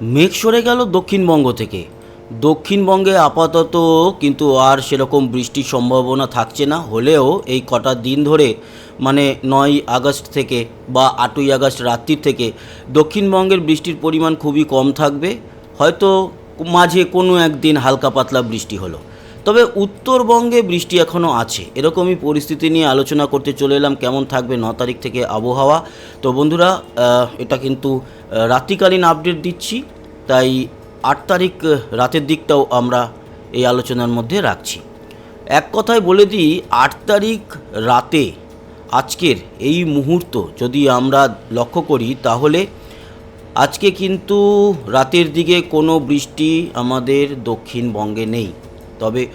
মেঘ সরে গেল দক্ষিণবঙ্গ থেকে। দক্ষিণবঙ্গে আপাতত কিন্তু আর সেরকম বৃষ্টির সম্ভাবনা থাকছে না। হলেও এই কটা দিন ধরে মানে নয় আগস্ট থেকে বা আটই আগস্ট রাত্রির থেকে দক্ষিণবঙ্গের বৃষ্টির পরিমাণ খুবই কম থাকবে। হয়তো মাঝে কোনো একদিন হালকা পাতলা বৃষ্টি হলো। তবে উত্তরবঙ্গে বৃষ্টি এখনও আছে। এরকমই পরিস্থিতি নিয়ে আলোচনা করতে চলে এলাম। কেমন থাকবে ন তারিখ থেকে আবহাওয়া? তো বন্ধুরা এটা কিন্তু রাত্রিকালীন আপডেট দিচ্ছি। তাই আট তারিখ রাতের দিকটাও আমরা এই আলোচনার মধ্যে রাখছি। এক কথায় বলে দিই, আট তারিখ রাতে আজকের এই মুহূর্ত যদি আমরা লক্ষ্য করি, তাহলে আজকে কিন্তু রাতের দিকে কোনো বৃষ্টি আমাদের দক্ষিণবঙ্গে নেই। তবে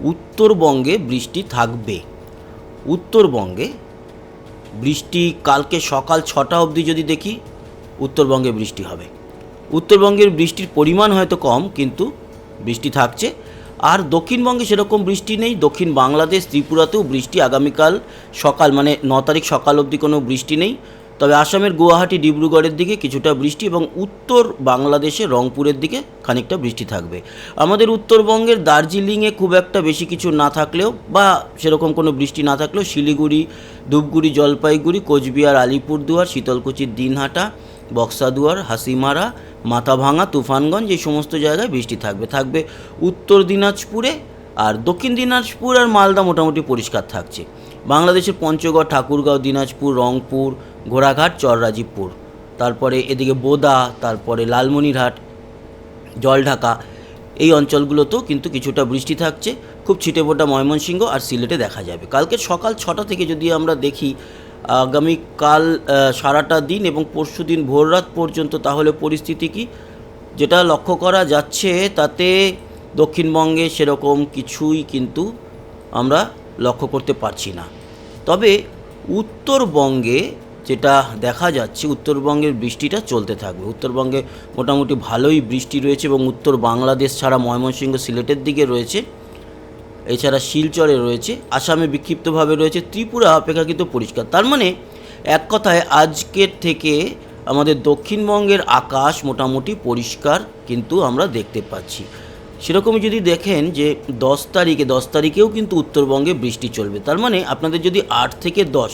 উত্তরবঙ্গে বৃষ্টি থাকবে। উত্তরবঙ্গে বৃষ্টি কালকে সকাল ছটা অবধি যদি দেখি, উত্তরবঙ্গে বৃষ্টি হবে। উত্তরবঙ্গের বৃষ্টির পরিমাণ হয়তো কম, কিন্তু বৃষ্টি থাকছে। আর দক্ষিণবঙ্গে সেরকম বৃষ্টি নেই। দক্ষিণ বাংলাদেশ, ত্রিপুরাতেও বৃষ্টি আগামীকাল সকাল মানে ন তারিখ সকাল অবধি কোনো বৃষ্টি নেই। তবে আসামের গুয়াহাটি, ডিব্রুগড়ের দিকে কিছুটা বৃষ্টি এবং উত্তর বাংলাদেশে রংপুরের দিকে খানিকটা বৃষ্টি থাকবে। আমাদের উত্তরবঙ্গের দার্জিলিংয়ে খুব একটা বেশি কিছু না থাকলেও বা সেরকম কোনো বৃষ্টি না থাকলেও শিলিগুড়ি, ধূপগুড়ি, জলপাইগুড়ি, কোচবিহার, আলিপুরদুয়ার শীতলকুচির দিনহাটা, বক্সাদুয়ার, হাসিমারা, মাথাভাঙা, তুফানগঞ্জ এই সমস্ত জায়গায় বৃষ্টি থাকবে। থাকবে উত্তর দিনাজপুরে আর দক্ষিণ দিনাজপুর আর মালদা মোটামুটি পরিষ্কার থাকছে। বাংলাদেশের পঞ্চগড়, ঠাকুরগাঁও, দিনাজপুর, রংপুর ঘোড়াঘাট, চররাজীবপুর। তারপরে এদিকে বোদা, তারপরে লালমনিরহাট, জলঢাকা। এই অঞ্চলগুলোতেও কিন্তু কিছুটা বৃষ্টি থাকছে। খুব ছিটেফোঁটা ময়মনসিংহ আর সিলেটে দেখা যাবে। কালকে সকাল ছটা থেকে যদি আমরা দেখি আগামীকাল সারাটা দিন এবং পরশু দিন ভোররাত পর্যন্ত, তাহলে পরিস্থিতি কি? যেটা লক্ষ্য করা যাচ্ছে, তাতে দক্ষিণবঙ্গে সেরকম কিছুই কিন্তু আমরা লক্ষ্য করতে পারছি না। তবে উত্তরবঙ্গে যেটা দেখা যাচ্ছে উত্তরবঙ্গের বৃষ্টিটা চলতে থাকবে। উত্তরবঙ্গে মোটামুটি ভালোই বৃষ্টি রয়েছে এবং উত্তর বাংলাদেশ ছাড়া ময়মনসিংহ সিলেটের দিকে রয়েছে, এছাড়া শিলচরে রয়েছে, আসামে বিক্ষিপ্তভাবে রয়েছে, ত্রিপুরা অপেক্ষাকৃত পরিষ্কার। তার মানে এক কথায় আজকের থেকে আমাদের দক্ষিণবঙ্গের আকাশ মোটামুটি পরিষ্কার কিন্তু আমরা দেখতে পাচ্ছি। সেরকমই যদি দেখেন যে দশ তারিখে, দশ তারিখেও কিন্তু উত্তরবঙ্গে বৃষ্টি চলবে। তার মানে আপনাদের যদি আট থেকে দশ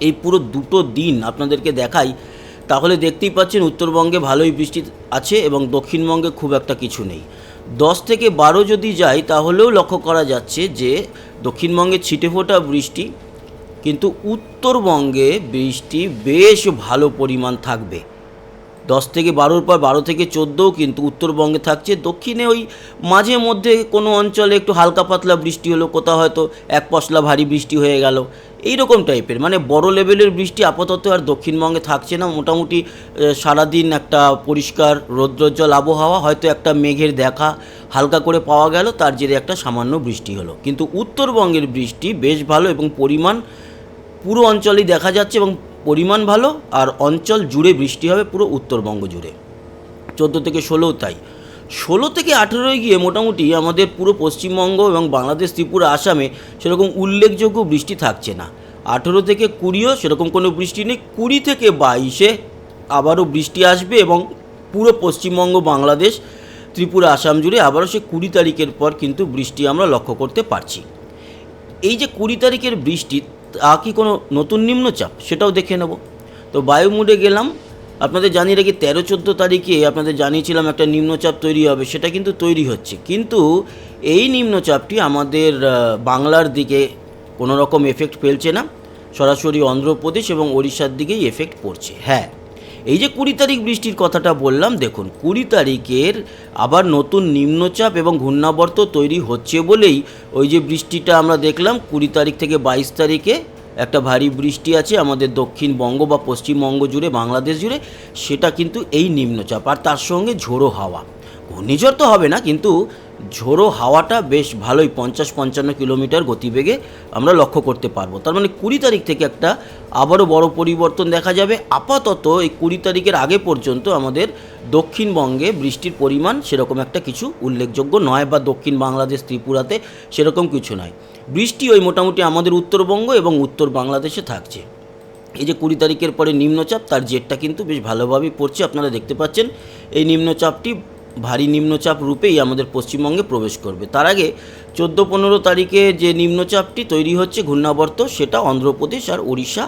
এই পুরো দুটো দিন আপনাদেরকে দেখাই, তাহলে দেখতেই পাচ্ছেন উত্তরবঙ্গে ভালোই বৃষ্টি আছে এবং দক্ষিণবঙ্গে খুব একটা কিছু নেই। দশ থেকে বারো যদি যাই তাহলেও লক্ষ্য করা যাচ্ছে যে, দক্ষিণবঙ্গে ছিটেফোঁটা বৃষ্টি, কিন্তু উত্তরবঙ্গে বৃষ্টি বেশ ভালো পরিমাণ থাকবে। দশ থেকে বারোর পর বারো থেকে চোদ্দোও কিন্তু উত্তরবঙ্গে থাকছে। দক্ষিণে ওই মাঝে মধ্যে কোনো অঞ্চলে একটু হালকা পাতলা বৃষ্টি হলো কোথাও হয়তো এক পশলা ভারী বৃষ্টি হয়ে গেল। এই রকম টাইপের মানে বড় লেভেলের বৃষ্টি আপাতত আর দক্ষিণবঙ্গে থাকছে না। মোটামুটি সারাদিন একটা পরিষ্কার রৌদ্রোজ্জ্বল আবহাওয়া, হয়তো একটা মেঘের দেখা হালকা করে পাওয়া গেল, তার জেরে একটা সামান্য বৃষ্টি হলো। কিন্তু উত্তরবঙ্গের বৃষ্টি বেশ ভালো এবং পরিমাণ পুরো অঞ্চলেই দেখা যাচ্ছে এবং পরিমাণ ভালো আর অঞ্চল জুড়ে বৃষ্টি হবে পুরো উত্তরবঙ্গ জুড়ে। চোদ্দ থেকে ষোলোও তাই। ষোলো থেকে আঠেরোয় গিয়ে মোটামুটি আমাদের পুরো পশ্চিমবঙ্গ এবং বাংলাদেশ, ত্রিপুরা, আসামে সেরকম উল্লেখযোগ্য বৃষ্টি থাকছে না। আঠেরো থেকে কুড়িও সেরকম কোনো বৃষ্টি নেই। কুড়ি থেকে বাইশে আবারও বৃষ্টি আসবে এবং পুরো পশ্চিমবঙ্গ, বাংলাদেশ, ত্রিপুরা, আসাম জুড়ে আবারও সে কুড়ি তারিখের পর কিন্তু বৃষ্টি আমরা লক্ষ্য করতে পারছি। এই যে কুড়ি তারিখের বৃষ্টি কি কোনো নতুন নিম্নচাপ? সেটাও দেখে নেব। তো বায়ু মুডে গেলাম। আপনাদের জানিয়ে রাখি, তেরো, চোদ্দ তারিখে আপনাদের জানিয়েছিলাম একটা নিম্নচাপ তৈরি হবে, সেটা কিন্তু তৈরি হচ্ছে। কিন্তু এই নিম্নচাপটি আমাদের বাংলার দিকে কোনো রকম এফেক্ট ফেলছে না। সরাসরি অন্ধ্রপ্রদেশ এবং ওড়িশার দিকেই এফেক্ট পড়ছে। হ্যাঁ। এই যে কুড়ি তারিখ বৃষ্টির কথাটা বললাম, দেখুন, কুড়ি তারিখের আবার নতুন নিম্নচাপ এবং ঘূর্ণাবর্ত তৈরি হচ্ছে বলেই ওই যে বৃষ্টিটা আমরা দেখলাম, কুড়ি তারিখ থেকে বাইশ তারিখে একটা ভারী বৃষ্টি আছে আমাদের দক্ষিণবঙ্গ বা পশ্চিমবঙ্গ জুড়ে, বাংলাদেশ জুড়ে, সেটা কিন্তু এই নিম্নচাপ আর তার সঙ্গে ঝোড়ো হাওয়া। ঘূর্ণিঝড় তো হবে না, কিন্তু ঝোড়ো হাওয়াটা বেশ ভালোই পঞ্চাশ পঞ্চান্ন কিলোমিটার গতিবেগে আমরা লক্ষ্য করতে পারব। তার মানে কুড়ি তারিখ থেকে একটা আবারও বড় পরিবর্তন দেখা যাবে। আপাতত এই কুড়ি তারিখের আগে পর্যন্ত আমাদের দক্ষিণবঙ্গে বৃষ্টির পরিমাণ সেরকম একটা কিছু উল্লেখযোগ্য নয় বা দক্ষিণ বাংলাদেশ, ত্রিপুরাতে সেরকম কিছু নয়। বৃষ্টি ওই মোটামুটি আমাদের উত্তরবঙ্গ এবং উত্তর বাংলাদেশে থাকছে। এই যে কুড়ি তারিখের পরে নিম্নচাপ, তার জেটটা কিন্তু বেশ ভালোভাবেই পড়ছে, আপনারা দেখতে পাচ্ছেন। এই নিম্নচাপটি ভারী নিম্নচাপ রূপেই আমাদের পশ্চিমবঙ্গে প্রবেশ করবে। তার আগে চোদ্দ পনেরো তারিখে যে নিম্নচাপটি তৈরি হচ্ছে ঘূর্ণাবর্ত, সেটা অন্ধ্রপ্রদেশ আর উড়িষ্যা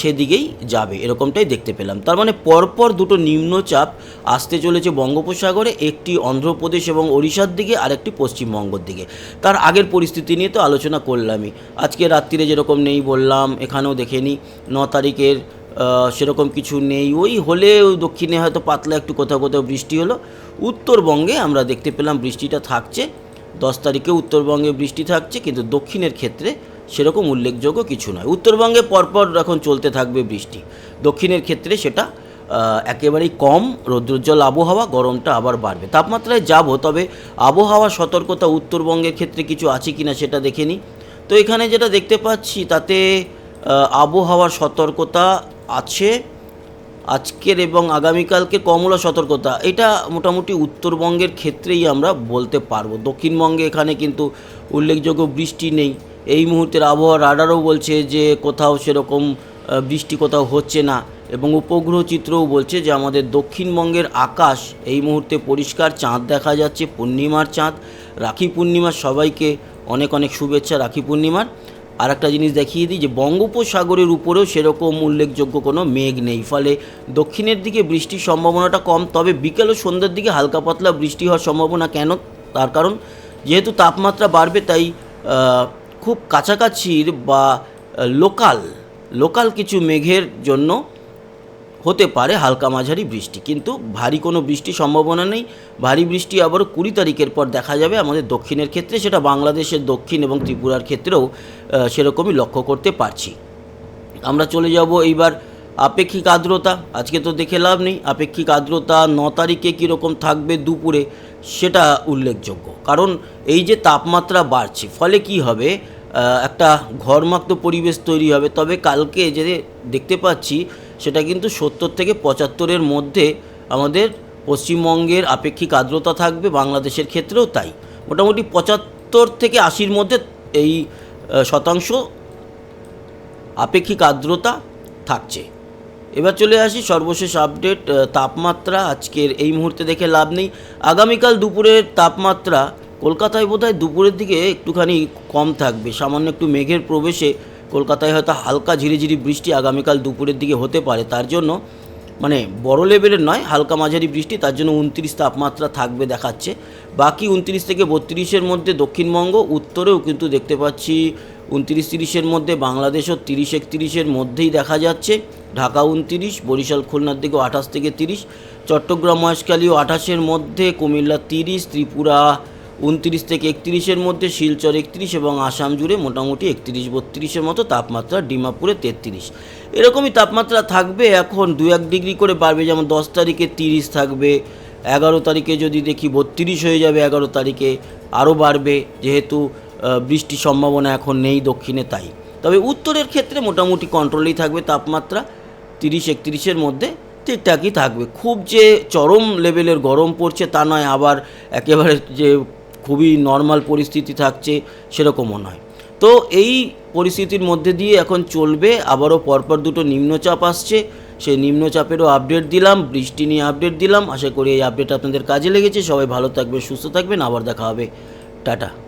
সেদিকেই যাবে, এরকমটাই দেখতে পেলাম। তার মানে পরপর দুটো নিম্নচাপ আসতে চলেছে বঙ্গোপসাগরে, একটি অন্ধ্রপ্রদেশ এবং ওড়িশার দিকে, আরেকটি পশ্চিমবঙ্গের দিকে। তার আগের পরিস্থিতি নিয়ে তো আলোচনা করলামই। আজকে রাত্রিরে যেরকম নেই বললাম, এখানেও দেখে নিই, ন তারিখের সেরকম কিছু নেই। ওই হলে দক্ষিণে হয়তো পাতলা একটু কোথাও কোথাও বৃষ্টি হলো। উত্তরবঙ্গে আমরা দেখতে পেলাম বৃষ্টিটা থাকছে। দশ তারিখে উত্তরবঙ্গে বৃষ্টি থাকছে, কিন্তু দক্ষিণের ক্ষেত্রে সেরকম উল্লেখযোগ্য কিছু নয়। উত্তরবঙ্গে পরপর এখন চলতে থাকবে বৃষ্টি। দক্ষিণের ক্ষেত্রে সেটা একেবারেই কম। রৌদ্রোজ্জ্বল আবহাওয়া, গরমটা আবার বাড়বে। তাপমাত্রায় যাব, তবে আবহাওয়া সতর্কতা উত্তরবঙ্গের ক্ষেত্রে কিছু আছে কি না সেটা দেখে নিই। তো এখানে যেটা দেখতে পাচ্ছি, তাতে আবহাওয়ার সতর্কতা আছে, আজকের এবং আগামীকালকে কমলা সতর্কতা, এটা মোটামুটি উত্তরবঙ্গের ক্ষেত্রেই আমরা বলতে পারব। দক্ষিণবঙ্গে এখানে কিন্তু উল্লেখযোগ্য বৃষ্টি নেই। এই মুহূর্তের আবহাওয়া রাডারও বলছে যে কোথাও সেরকম বৃষ্টি কোথাও হচ্ছে না এবং উপগ্রহ চিত্রও বলছে যে আমাদের দক্ষিণবঙ্গের আকাশ এই মুহূর্তে পরিষ্কার চাঁদ দেখা যাচ্ছে, পূর্ণিমার চাঁদ। রাখি পূর্ণিমার সবাইকে অনেক অনেক শুভেচ্ছা রাখি পূর্ণিমার। আর একটা জিনিস দেখিয়ে দিই যে বঙ্গোপসাগরের উপরেও সেরকম উল্লেখযোগ্য কোনো মেঘ নেই। ফলে দক্ষিণের দিকে বৃষ্টির সম্ভাবনাটা কম, তবে বিকেল ও সন্ধ্যার দিকে হালকা পাতলা বৃষ্টি হওয়ার সম্ভাবনা কেন? তার কারণ, যেহেতু তাপমাত্রা বাড়বে, তাই খুব কাছাকাছির বা লোকাল লোকাল কিছু মেঘের জন্য হতে পারে হালকা মাঝারি বৃষ্টি, কিন্তু ভারী কোনো বৃষ্টির সম্ভাবনা নেই। ভারী বৃষ্টি আবারও কুড়ি তারিখের পর দেখা যাবে। আমাদের দক্ষিণের ক্ষেত্রে সেটা বাংলাদেশের দক্ষিণ এবং ত্রিপুরার ক্ষেত্রেও সেরকমই লক্ষ্য করতে পারছি। আমরা চলে যাব এইবার আপেক্ষিক আর্দ্রতা। আজকে তো দেখে লাভ নেই। আপেক্ষিক আর্দ্রতা ন তারিখে কীরকম থাকবে দুপুরে, সেটা উল্লেখযোগ্য। কারণ এই যে তাপমাত্রা বাড়ছে, ফলে কি হবে? একটা ঘরমাক্ত পরিবেশ তৈরি হবে। তবে কালকে যে দেখতে পাচ্ছি সেটা কিন্তু সত্তর থেকে পঁচাত্তরের মধ্যে আমাদের পশ্চিমবঙ্গের আপেক্ষিক আর্দ্রতা থাকবে, বাংলাদেশের ক্ষেত্রেও তাই। মোটামুটি পঁচাত্তর থেকে আশির মধ্যে এই শতাংশ আপেক্ষিক আর্দ্রতা থাকছে। এবার চলে আসি সর্বশেষ আপডেট তাপমাত্রা। আজকের এই মুহূর্তে দেখে লাভ নেই। আগামীকাল দুপুরের তাপমাত্রা কলকাতায় বোধহয় দুপুরের দিকে একটুখানি কম থাকবে। সামান্য একটু মেঘের প্রবেশে কলকাতায় হয়তো হালকা ঝিরিঝিরি বৃষ্টি আগামীকাল দুপুরের দিকে হতে পারে, তার জন্য মানে বড় লেভেলের নয়, হালকা মাঝারি বৃষ্টি, তার জন্য উনত্রিশ তাপমাত্রা থাকবে দেখাচ্ছে। বাকি উনত্রিশ থেকে বত্রিশের মধ্যে দক্ষিণবঙ্গ, উত্তরেও কিন্তু দেখতে পাচ্ছি উনত্রিশ তিরিশের মধ্যে বাংলাদেশও তিরিশ একত্রিশের মধ্যেই দেখা যাচ্ছে। ঢাকা উনত্রিশ, বরিশাল খুলনার দিকেও আঠাশ থেকে তিরিশ, চট্টগ্রাম মহেশখালীও আঠাশের মধ্যে, কুমিল্লা তিরিশ, ত্রিপুরা উনত্রিশ থেকে একত্রিশের মধ্যে শিলচর একত্রিশ এবং আসাম জুড়ে মোটামুটি একত্রিশ বত্রিশের মতো তাপমাত্রা, ডিমাপুরে তেত্রিশ। এরকমই তাপমাত্রা থাকবে এখন দু এক ডিগ্রি করে বাড়বে, যেমন দশ তারিখে তিরিশ থাকবে, এগারো তারিখে যদি দেখি বত্রিশ হয়ে যাবে, এগারো তারিখে আরও বাড়বে, যেহেতু বৃষ্টির সম্ভাবনা এখন নেই দক্ষিণে তাই। তবে উত্তরের ক্ষেত্রে মোটামুটি কন্ট্রোলেই থাকবে তাপমাত্রা, তিরিশ একত্রিশের মধ্যে ঠিকঠাকই থাকবে। খুব যে চরম লেভেলের গরম পড়ছে তা নয়, আবার একেবারে যে খুবই নর্মাল পরিস্থিতি থাকছে, সেরকমও নয়। তো এই পরিস্থিতির মধ্যে দিয়ে এখন চলবে, আবারও পরপর দুটো নিম্নচাপ আসছে। সেই নিম্নচাপেরও আপডেট দিলাম, বৃষ্টি নিয়ে আপডেট দিলাম। আশা করি এই আপডেট আপনাদের কাজে লেগেছে। সবাই ভালো থাকবে সুস্থ থাকবেন। আবার দেখা হবে। টাটা।